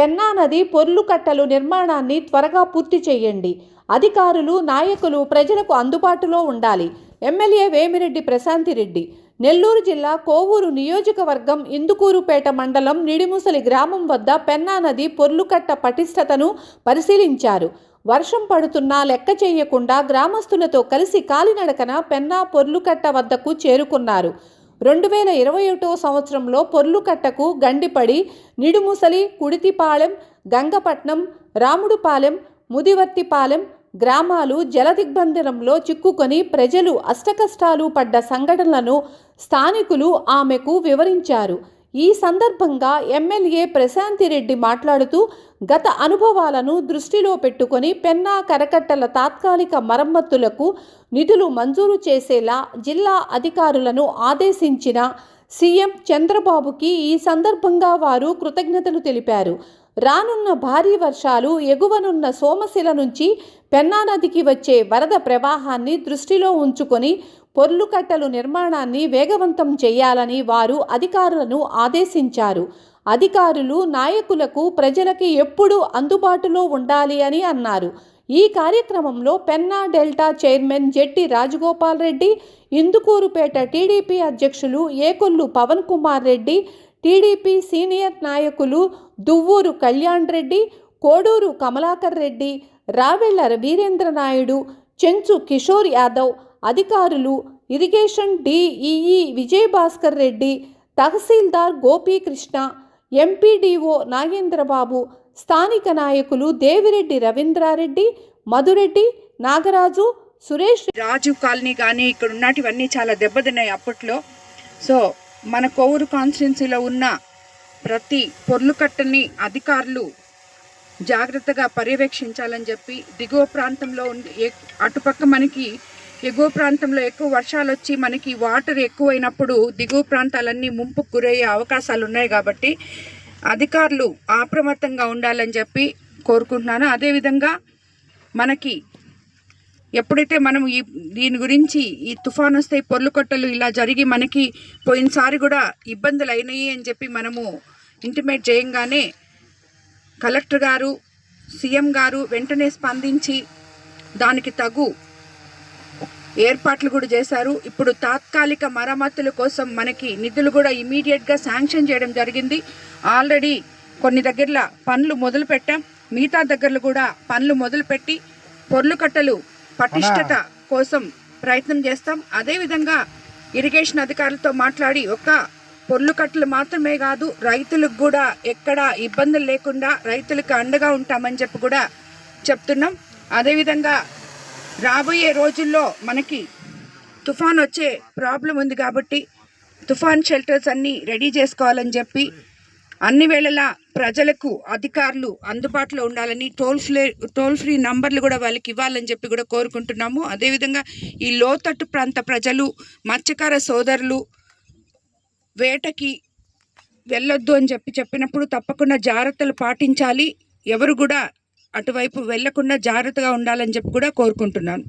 పెన్నా నది పొర్లు కట్టలు నిర్మాణాన్ని త్వరగా పూర్తి చేయండి. అధికారులు నాయకులు ప్రజలకు అందుబాటులో ఉండాలి. ఎమ్మెల్యే వేమిరెడ్డి ప్రశాంతిరెడ్డి నెల్లూరు జిల్లా కోవూరు నియోజకవర్గం ఇందుకూరుపేట మండలం నిడిముసలి గ్రామం వద్ద పెన్నా నది పొర్లుకట్ట పటిష్టతను పరిశీలించారు. వర్షం పడుతున్నా లెక్క చేయకుండా గ్రామస్తులతో కలిసి కాలినడకన పెన్నా పొర్లుకట్ట వద్దకు చేరుకున్నారు. రెండు వేల ఇరవై ఒకటో సంవత్సరంలో పొర్లుకట్టకు గండిపడి నిడుముసలి కుడితిపాలెం గంగపట్నం రాముడుపాలెం ముదివర్తిపాలెం గ్రామాలు జలదిగ్బంధనంలో చిక్కుకొని ప్రజలు అష్టకష్టాలు పడ్డ సంఘటనలను స్థానికులు ఆమెకు వివరించారు. ఈ సందర్భంగా ఎమ్మెల్యే ప్రశాంతిరెడ్డి మాట్లాడుతూ గత అనుభవాలను దృష్టిలో పెట్టుకొని పెన్నా కరకట్టల తాత్కాలిక మరమ్మతులకు నిధులు మంజూరు చేసేలా జిల్లా అధికారులను ఆదేశించిన సీఎం చంద్రబాబుకి ఈ సందర్భంగా వారు కృతజ్ఞతలు తెలిపారు. రానున్న భారీ వర్షాలు ఎగువనున్న సోమశిల నుంచి పెన్నా నదికి వచ్చే వరద ప్రవాహాన్ని దృష్టిలో ఉంచుకొని పొర్లుకట్టలు నిర్మాణాన్ని వేగవంతం చేయాలని వారు అధికారులను ఆదేశించారు. అధికారులు నాయకులకు ప్రజలకి ఎప్పుడూ అందుబాటులో ఉండాలి అని అన్నారు. ఈ కార్యక్రమంలో Penna delta chairman Jetti Rajagopal Reddy Indukurpet TDP అధ్యక్షులు ఏకొల్లు పవన్ కుమార్ రెడ్డి టీడీపీ సీనియర్ నాయకులు దువ్వూరు కళ్యాణ్ రెడ్డి కోడూరు కమలాకర్ రెడ్డి రావెళ్ళ వీరేంద్ర నాయుడు చెంచు కిషోర్ యాదవ్ అధికారులు irrigation DEE Vijayabhaskar Reddy tahsildar Gopikrishna MPDO Nagendrababu స్థానిక నాయకులు దేవిరెడ్డి రవీంద్రారెడ్డి మధురెడ్డి నాగరాజు సురేష్ రాజు కాలనీ కానీ ఇక్కడ ఉన్నటివన్నీ చాలా దెబ్బతిన్నాయి అప్పట్లో. సో మన కోవూరు కాన్స్టిట్యున్సీలో ఉన్న ప్రతి పొర్లు కట్టని అధికారులు జాగ్రత్తగా పర్యవేక్షించాలని చెప్పి దిగువ ప్రాంతంలో ఉండి అటుపక్క మనకి ఎగువ ప్రాంతంలో ఎక్కువ వర్షాలు వచ్చి మనకి వాటర్ ఎక్కువైనప్పుడు దిగువ ప్రాంతాలన్నీ ముంపుకు గురయ్యే అవకాశాలు ఉన్నాయి కాబట్టి అధికారులు అప్రమత్తంగా ఉండాలని చెప్పి కోరుకుంటున్నాను. అదేవిధంగా మనకి ఎప్పుడైతే మనం ఈ దీని గురించి ఈ తుఫాన్ వస్తే పొర్లు కొట్టలు ఇలా జరిగి మనకి పోయినసారి కూడా ఇబ్బందులు అయినాయి అని చెప్పి మనము ఇంటిమేట్ చేయంగానే కలెక్టర్ గారు సీఎం గారు వెంటనే స్పందించి దానికి తగు ఏర్పాట్లు కూడా చేశారు. ఇప్పుడు తాత్కాలిక మరమ్మతుల కోసం మనకి నిధులు కూడా ఇమీడియట్గా శాంక్షన్ చేయడం జరిగింది. ఆల్రెడీ కొన్ని దగ్గరలో పనులు మొదలు పెట్టాం. మిగతా దగ్గరలో కూడా పనులు మొదలుపెట్టి పొర్లు కట్టలు పటిష్టత కోసం ప్రయత్నం చేస్తాం. అదేవిధంగా ఇరిగేషన్ అధికారులతో మాట్లాడి ఒక్క పొర్లు కట్టలు మాత్రమే కాదు రైతులకు కూడా ఎక్కడ ఇబ్బందులు లేకుండా రైతులకు అండగా ఉంటామని చెప్పి కూడా చెప్తున్నాం. అదేవిధంగా రాబోయే రోజుల్లో మనకి తుఫాన్ వచ్చే ప్రాబ్లం ఉంది కాబట్టి తుఫాన్ షెల్టర్స్ అన్నీ రెడీ చేసుకోవాలని చెప్పి అన్ని వేళలా ప్రజలకు అధికారులు అందుబాటులో ఉండాలని టోల్ ఫ్రీ టోల్ ఫ్రీ నంబర్లు కూడా వాళ్ళకి ఇవ్వాలని చెప్పి కూడా కోరుకుంటున్నాము. అదేవిధంగా ఈ లోతట్టు ప్రాంత ప్రజలు మత్స్యకార సోదరులు వేటకి వెళ్ళొద్దు అని చెప్పి చెప్పినప్పుడు తప్పకుండా జాగ్రత్తలు పాటించాలి. ఎవరు కూడా అటువైపు వెళ్ళకుండా జాగ్రత్తగా ఉండాలని చెప్పి కూడా కోరుకుంటున్నాను.